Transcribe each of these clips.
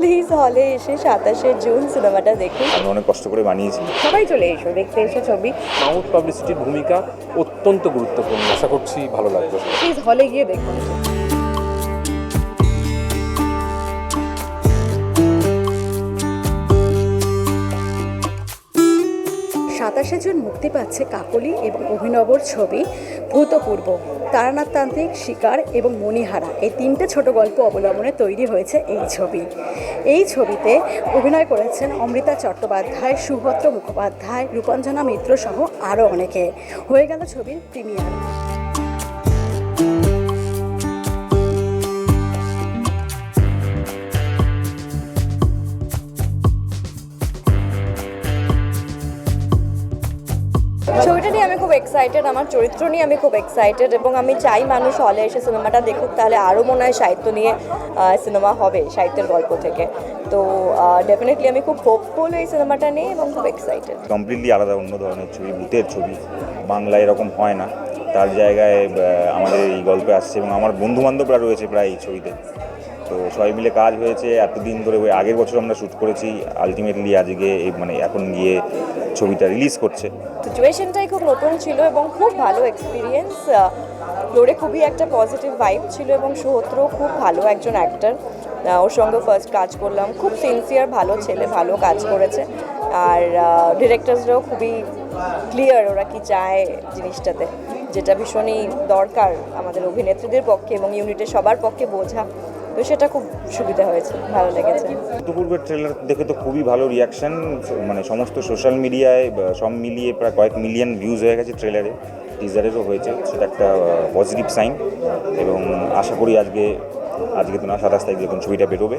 Please হলে এসে সাতাশে জুন সিনেমাটা দেখুন। আমি অনেক কষ্ট করে বানিয়েছি। সবাই চলে এসো দেখতে এসো ছবি। মাউথ পাবলিসিটির ভূমিকা অত্যন্ত গুরুত্বপূর্ণ আশা করছি ভালো লাগবে। প্লিজ হলে গিয়ে দেখুন। সাতাশে জুন মুক্তি পাচ্ছে কাকলি এবং অভিনবর ছবি। ভূতপূর্ব তারানাথ তান্ত্রিক শিকার এবং মণিহারা এই তিনটে ছোট গল্প অবলম্বনে তৈরি হয়েছে এই ছবি। এই ছবিতে অভিনয় করেছেন অমৃতা চট্টোপাধ্যায়, সুভদ্র মুখোপাধ্যায়, রূপাঞ্জনা মিত্র সহ আরও অনেকে। হয়ে গেল ছবির প্রিমিয়ার। ছবিটা নিয়ে আমি খুব এক্সাইটেড আমার চরিত্র নিয়ে আমি খুব এক্সাইটেড এবং আমি চাই মানুষ হলে এসে সিনেমাটা দেখুক, তাহলে আরও মনে হয় সাহিত্য নিয়ে সিনেমা হবে সাহিত্যের গল্প থেকে। তো ডেফিনেটলি আমি খুব হোপফুল এই সিনেমাটা নিয়ে এবং খুব এক্সাইটেড কমপ্লিটলি আলাদা, অন্য ধরনের ছবি, ভূতের ছবি। বাংলায় এরকম হয় না। তার জায়গায় আমাদের এই গল্পে আসছে এবং আমার বন্ধু বান্ধবরা রয়েছে প্রায় এই ছবিতে। তো সবাই মিলে কাজ হয়েছে, এতদিন ধরে ওই আগের বছর আমরা শ্যুট করেছি। আলটিমেটলি আজকে এই মানে এখন গিয়ে ছবিটা রিলিজ করছে। সিচুয়েশনটাই খুব নতুন ছিল এবং খুব ভালো এক্সপিরিয়েন্স লোরে খুবই একটা পজিটিভ ভাইব ছিল এবং সুহত্রও খুব ভালো একজন অ্যাক্টর ওর সঙ্গে ফার্স্ট কাজ করলাম। খুব সিনসিয়ার ভালো ছেলে, ভালো কাজ করেছে। আর ডিরেক্টরসরাও খুবই ক্লিয়ার ওরা কি চায় জিনিসটাতে। যেটা ভীষণই দরকার আমাদের অভিনেত্রীদের পক্ষে এবং ইউনিটের সবার পক্ষে বোঝা তো সেটা খুব সুবিধা হয়েছে ভালো লেগেছে। পূর্বের ট্রেলার দেখে তো খুবই ভালো রিয়াকশন মানে সমস্ত সোশ্যাল মিডিয়ায় সব মিলিয়ে প্রায় কয়েক মিলিয়ন ভিউজ হয়ে গেছে ট্রেলারে টিজারেরও হয়েছে সেটা একটা পজিটিভ সাইন এবং আশা করি আজকে আজকে তো না সাতাশ তারিখ যখন ছবিটা বেরোবে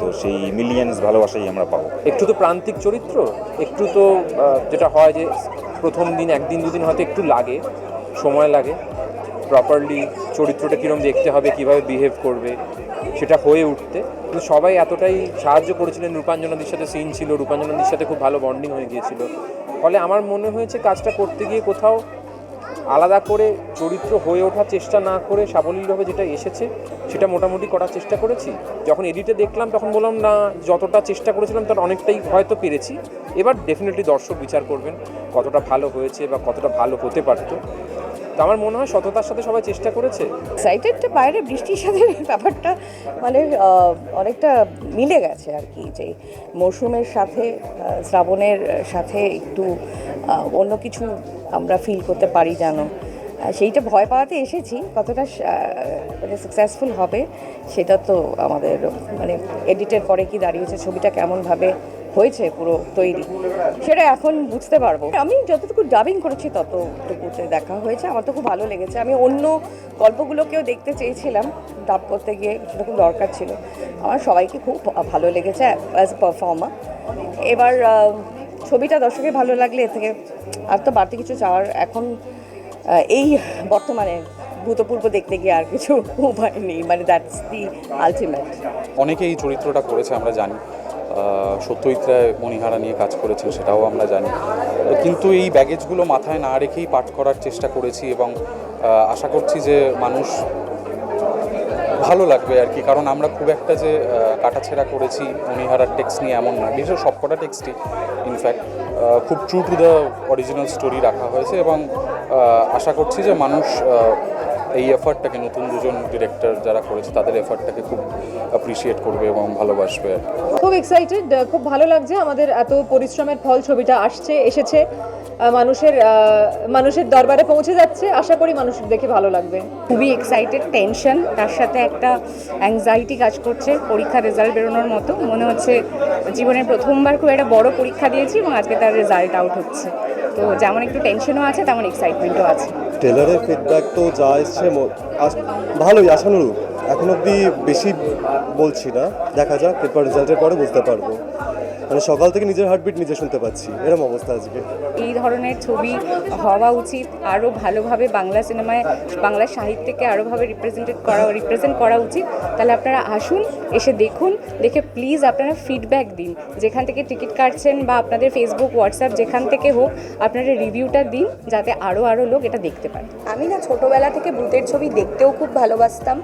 তো সেই মিলিয়ন্স ভালোবাসাই আমরা পাবো। একটু তো প্রান্তিক চরিত্র একটু তো যেটা হয় যে প্রথম দিন একদিন দুদিন হয়তো একটু লাগে সময় লাগে। প্রপারলি চরিত্রটা কীরকম দেখতে হবে, কীভাবে বিহেভ করবে, সেটা হয়ে উঠতে। কিন্তু সবাই এতটাই সাহায্য করেছিলেন রূপাঞ্জনাদির সাথে সিন ছিল, রূপাঞ্জনাদির সাথে খুব ভালো বন্ডিং হয়ে গিয়েছিল। ফলে আমার মনে হয়েছে কাজটা করতে গিয়ে কোথাও আলাদা করে চরিত্র হয়ে ওঠার চেষ্টা না করে সাবলীলভাবে যেটা এসেছে, সেটা মোটামুটি করার চেষ্টা করেছি। যখন এডিটে দেখলাম, তখন বললাম, না, যতটা চেষ্টা করেছিলাম, তার অনেকটাই হয়তো পেরেছি। এবার ডেফিনেটলি দর্শক বিচার করবেন, কতটা ভালো হয়েছে বা কতটা ভালো হতে পারতো। আমার মনে হয় সততার সাথে সবাই চেষ্টা করেছে। এক্সাইটেডটা বাইরে, বৃষ্টির সাথে ব্যাপারটা মানে অনেকটা মিলে গেছে আর কি, যে মরশুমের সাথে শ্রাবণের সাথে একটু অন্য কিছু আমরা ফিল করতে পারি যেন। সেইটা ভয় পাওয়াতে এসেছি, কতটা মানে সাকসেসফুল হবে, সেটা তো আমাদের মানে এডিটের পরে কি দাঁড়িয়েছে, ছবিটা কেমনভাবে হয়েছে পুরো তৈরি। সেটা এখন বুঝতে পারব। আমি যতটুকু ডাবিং করেছি ততটুকুতে দেখা হয়েছে। আমার তো খুব ভালো লেগেছে। আমি অন্য গল্পগুলোকেও দেখতে চেয়েছিলাম। ডাব করতে গিয়ে সেটা খুব দরকার ছিল। আমার সবাইকে খুব ভালো লেগেছে অ্যাজ পারফর্মার এবার ছবিটা দর্শকের ভালো লাগলে এর থেকে আর তো বাড়তি কিছু চাওয়ার এখন এই বর্তমানে ভূতপূর্ব দেখতে গিয়ে আর কিছু উপায় নেই। মানে দ্যাটস দি আলটিমেট অনেকে এই চরিত্রটা করেছে, আমরা জানি। সত্যজিৎ রায় মণিহারা নিয়ে কাজ করেছেন সেটাও আমরা জানি। কিন্তু এই ব্যাগেজগুলো মাথায় না রেখেই পাঠ করার চেষ্টা করেছি এবং আশা করছি যে মানুষ ভালো লাগবে আর কি। কারণ আমরা খুব একটা যে কাটাছেঁড়া করেছি মণিহারার টেক্সট নিয়ে এমন না। বিশেষ সবকটা টেক্সটই ইনফ্যাক্ট খুব true to the original story রাখা হয়েছে এবং আশা করছি যে মানুষ এই এফার্টটাকে নতুন দুজন ডিরেক্টর যারা করেছে তাদের এফার্টটাকে খুব অ্যাপ্রিসিয়েট করবে এবং ভালোবাসবে খুব এক্সাইটেড খুব ভালো লাগছে আমাদের এত পরিশ্রমের ফল ছবিটা আসছে এসেছে। মানুষের মানুষের দরবারে পৌঁছে যাচ্ছে। আশা করি মানুষ দেখে ভালো লাগবে। খুবই এক্সাইটেড টেনশন তার সাথে একটা অ্যাংজাইটি কাজ করছে পরীক্ষার রেজাল্ট বেরোনোর মতো। মনে হচ্ছে জীবনের প্রথমবার খুব একটা বড় পরীক্ষা দিয়েছি এবং আজকে তার রেজাল্ট আউট হচ্ছে। তো যেমন একটু টেনশনও আছে তেমন এক্সাইটমেন্টও আছে। ট্রেলারের ফিডব্যাক তো যা এসছে ভালোই, আশানুরূপ। এখন অবধি বেশি বলছি না। দেখা যাক, এরপর রেজাল্টের পরে বুঝতে পারব। মানে সকাল থেকে নিজের হার্টবিট নিজে শুনতে পাচ্ছি। এরকম অবস্থা আজকে। এই ধরনের ছবি হওয়া উচিত আরও ভালোভাবে বাংলা সিনেমায় বাংলা সাহিত্যকে আরোভাবে রিপ্রেজেন্টেড করা রিপ্রেজেন্ট করা উচিত। তাহলে আপনারা আসুন এসে দেখুন দেখে প্লিজ আপনারা ফিডব্যাক দিন। যেখান থেকে টিকিট কাটছেন বা আপনাদের ফেসবুক হোয়াটসঅ্যাপ যেখান থেকে হোক আপনারা রিভিউটা দিন যাতে আরও আরও লোক এটা দেখতে পারে আমি না ছোটবেলা থেকে ভূতের ছবি দেখতেও খুব ভালোবাসতাম।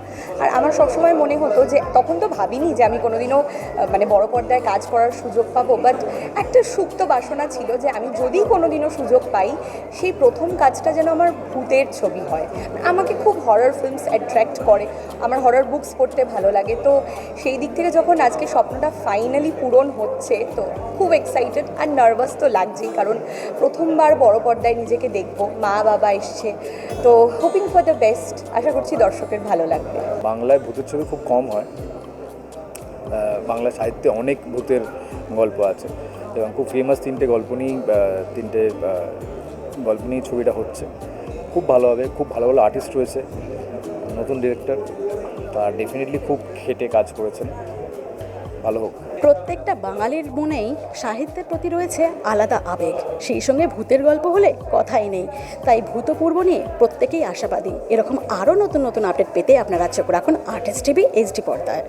আর আমার সবসময় মনে হতো যে তখন তো ভাবিনি যে আমি কোনোদিনও মানে বড় পর্দায় কাজ করার সুযোগ পাবো। বাট একটা সুপ্ত বাসনা ছিল যে আমি যদি কোনোদিনও সুযোগ পাই, সেই প্রথম কাজটা যেন আমার ভূতের ছবি হয়। আমাকে খুব হরর ফিল্মস অ্যাট্রাক্ট করে। আমার হরর বুকস পড়তে ভালো লাগে। তো সেই দিক থেকে যখন আজকে স্বপ্নটা ফাইনালি পূরণ হচ্ছে, তো খুব এক্সাইটেড আর নার্ভাস তো লাগছেই। কারণ প্রথমবার বড় পর্দায় নিজেকে দেখব, মা, বাবা এসছে। তো হোপিং ফর দ্য বেস্ট আশা করছি দর্শকের ভালো লাগবে। বাংলায় ভূতের ছবি খুব কম হয়। বাংলা সাহিত্যে অনেক ভূতের গল্প আছে এবং খুব ফেমাস তিনটে গল্প নিয়েই তিনটে গল্প নিয়েই ছবিটা হচ্ছে। খুব ভালো হবে, খুব ভালো ভালো আর্টিস্ট রয়েছে, নতুন ডিরেক্টর তার ডেফিনেটলি খুব খেটে কাজ করেছেন। ভালো হোক। প্রত্যেকটা বাঙালির মনেই সাহিত্যের প্রতি রয়েছে আলাদা আবেগ। সেই সঙ্গে ভূতের গল্প হলে কথাই নেই। তাই ভূতপূর্ব নিয়ে প্রত্যেকেই আশাবাদী। এরকম আরও নতুন নতুন আপডেট পেতে আপনারা চোখ রাখুন আর্টিস্ট টিভি, এইচডি পর্দায়।